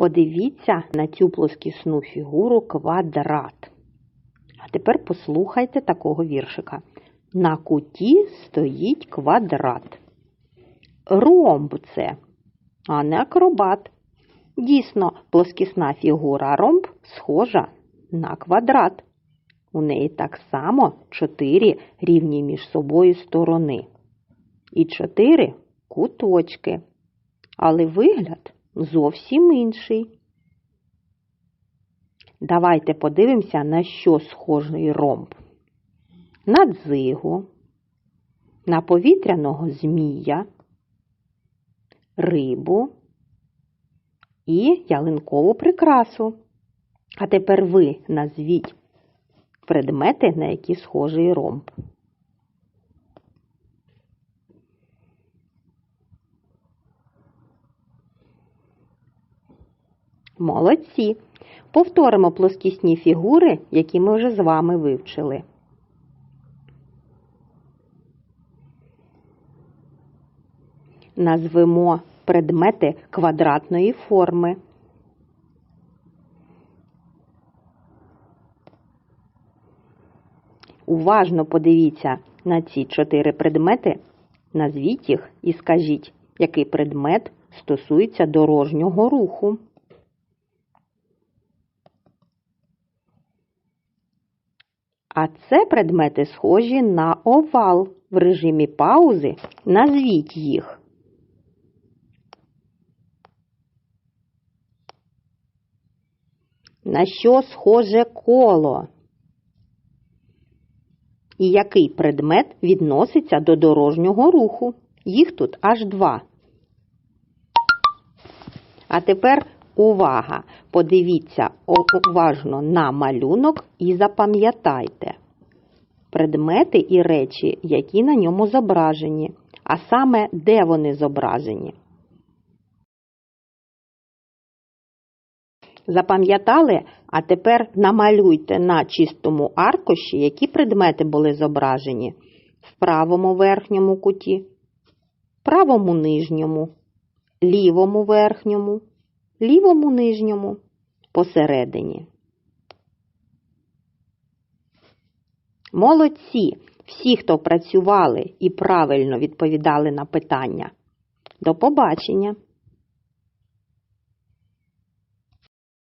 Подивіться на цю плоскісну фігуру квадрат. А тепер послухайте такого віршика. На куті стоїть квадрат. Ромб це, а не акробат. Дійсно, плоскісна фігура ромб схожа на квадрат. У неї так само чотири рівні між собою сторони. І чотири куточки. Але вигляд зовсім інший. Давайте подивимося, на що схожий ромб. На дзигу, на повітряного змія, рибу і ялинкову прикрасу. А тепер ви назвіть предмети, на які схожий ромб. Молодці! Повторимо плоскісні фігури, які ми вже з вами вивчили. Назвемо предмети квадратної форми. Уважно подивіться на ці чотири предмети, назвіть їх і скажіть, який предмет стосується дорожнього руху. А це предмети схожі на овал. В режимі паузи назвіть їх. На що схоже коло? І який предмет відноситься до дорожнього руху? Їх тут аж два. А тепер увага! Подивіться уважно на малюнок і запам'ятайте предмети і речі, які на ньому зображені, а саме де вони зображені. Запам'ятали? А тепер намалюйте на чистому аркуші, які предмети були зображені в правому верхньому куті, правому нижньому, лівому верхньому, лівому нижньому, посередині. Молодці! Всі, хто працювали і правильно відповідали на питання. До побачення!